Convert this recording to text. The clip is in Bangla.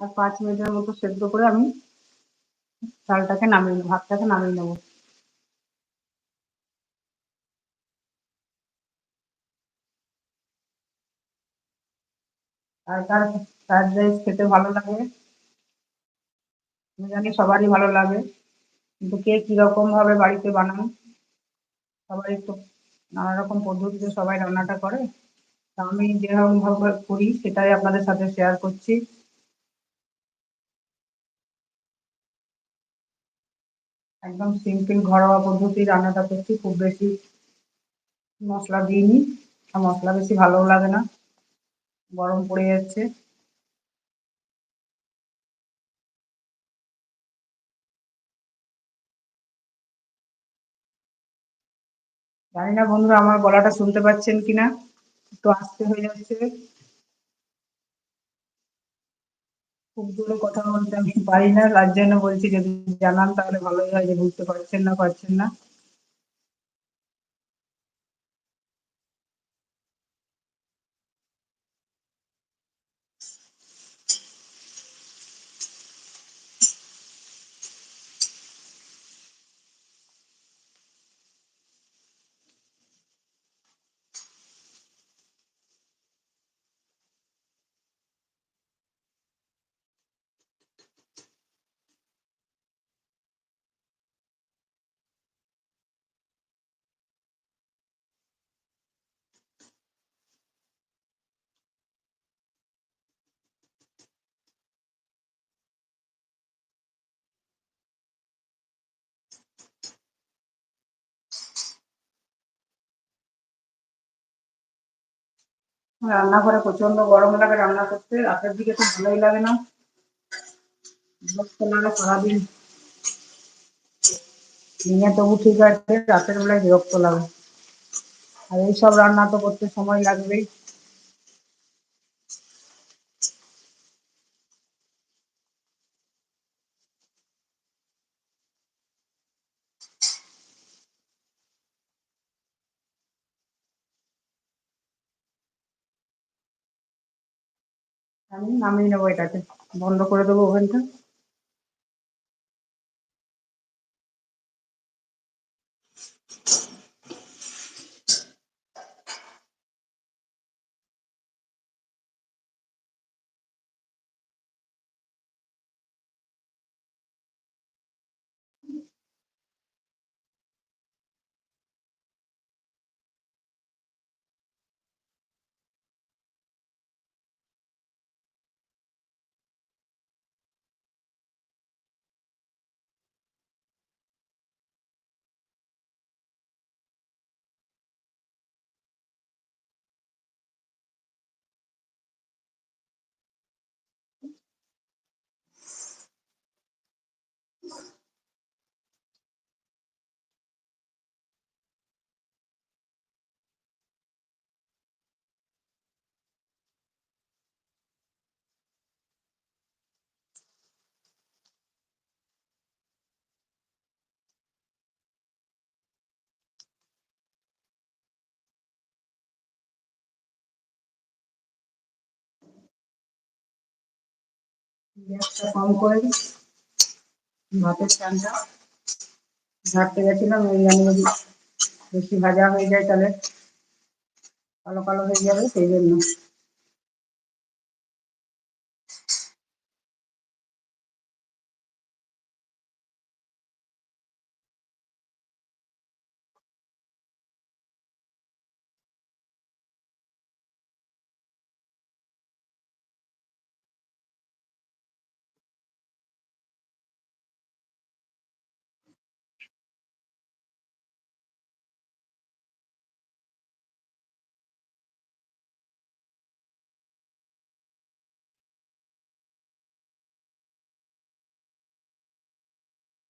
আর পাঁচ মিনিটের মতো সেদ্ধ করে আমি চালটাকে নামিয়ে নেব, ভাতটাকে নামিয়ে নেব। আর তার ফ্রাইড রাইস খেতে ভালো লাগে। আমি জানি সবারই ভালো লাগে, কিন্তু কে কীরকম ভাবে বাড়িতে বানান সবাই তো নানা রকম পদ্ধতিতে সবাই রান্নাটা করে। তা আমি যেরকম ভাবে করি, সেটাই আপনাদের সাথে শেয়ার করছি। একদম সিম্পল ঘরোয়া পদ্ধতি রান্নাটা করছি, খুব বেশি মশলা দিইনি, আর মশলা বেশি ভালোও লাগে না, গরম পড়ে যাচ্ছে। জানি না বন্ধুরা, আমার গলাটা শুনতে পাচ্ছেন কিনা? একটু আস্তে হয়ে যাচ্ছে। খুব জোরে কথা বলতে আমি পারি না। তার জন্য বলছি, যদি জানান তাহলে ভালোই হয়, যে বুঝতে পারছেন না পারছেন না। রান্নাঘরে প্রচণ্ড গরম লাগে রান্না করতে। রাতের দিকে তো ভালোই লাগে না। সারাদিন। দিনে তবু ঠিক আছে, রাতের বেলায় বিরক্ত লাগে। আর এইসব রান্না তো করতে সময় লাগবেই। আমি নামিয়ে নেব এটাকে বন্ধ করে দেবো ওভেনটা। গ্যাসটা কম করে ভাতের চানটা ঝাড়তে গেছিলাম, ওই জন্য যদি বেশি ভাজা হয়ে যায় তাহলে কালো কালো হয়ে যাবে, সেই জন্য।